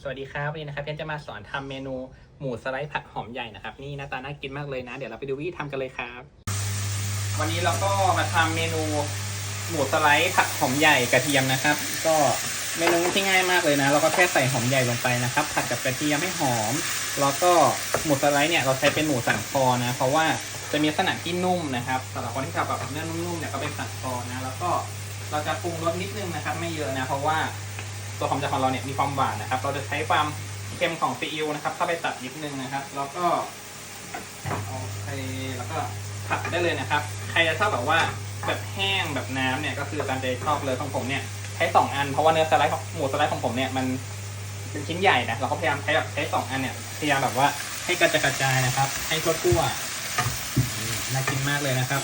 สวัสดีครับวันนี้นะครับเพนจะมาสอนทำเมนูหมูสไลด์ผัดหอมใหญ่นะครับ นี่หน้าตาน่ากินมากเลยนะ เดี๋ยวเราไปดูวิธีทำกันเลยครับ วันนี้เราก็มาทำเมนูหมูสไลด์ผัดหอมใหญ่กระเทียมนะครับ ก็เมนูที่ง่ายมากเลยนะ เราก็แค่ใส่หอมใหญ่ลงไปนะครับ ผัดกับกระเทียมให้หอม แล้วก็หมูสไลด์เนี่ยเราใช้เป็นหมูสันคอนะ เพราะว่าจะมีลักษณะที่นุ่มนะครับสำหรับคนที่ชอบแบบเนื้อนุ่มๆเนี่ยก็เป็นสันคอนะ แล้วก็เราจะปรุงรสนิดนึงนะครับ ไม่เยอะนะ เพราะว่า ตัวหอมจากของเราเนี่ยมีความหวานนะครับ เราจะใช้ความเค็มของซีอิ๊วนะครับ เข้าไปตัดนิดนึงนะครับ แล้วก็โอเคแล้วก็ผัดได้เลยนะครับ ใครจะชอบแบบว่าแบบแห้งแบบน้ำเนี่ยก็คือตามใจชอบเลยของผมเนี่ยใช้สองอันเพราะว่าเนื้อสไลด์ของหมูสไลด์ของผมเนี่ยมันเป็นชิ้นใหญ่นะเราก็พยายามใช้แบบใช้สองอันเนี่ยพยายามแบบว่าให้กระจายกระจายนะครับ ให้ทั่วทั่วๆน่ากินมากเลยนะครับ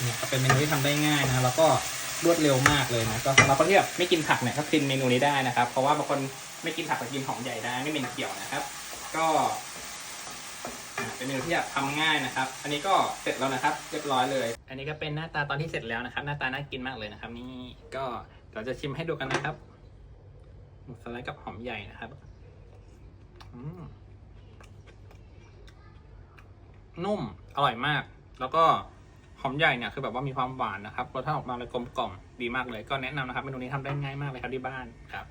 เนี่ยเป็นเมนูที่ทำได้ง่ายนะแล้วก็ รวดเร็วมากเลยนะก็สำหรับคนที่แบบไม่กินผักเนี่ยก็กินเมนูนี้ได้นะครับ เพราะว่าบางคนไม่กินผักแต่กินหอมใหญ่ได้ไม่เป็นเกี่ยวนะครับ ก็เป็นเมนูที่แบบทำง่ายนะครับ อันนี้ก็เสร็จแล้วนะครับ เรียบร้อยเลย อันนี้ก็เป็นหน้าตาตอนที่เสร็จแล้วนะครับ หน้าตาน่ากินมากเลยนะครับ นี่ก็เราจะชิมให้ดูกันนะครับหมูสไลด์กับหอมใหญ่นะครับนุ่มอร่อยมาก แล้วก็ หอมใหญ่เนี่ยคือแบบว่ามีความหวานนะครับรสชาติออกมาเลยกลมกล่อมดีมากเลย ก็แนะนำนะครับเมนูนี้ทำได้ง่ายมากเลยครับที่บ้านครับ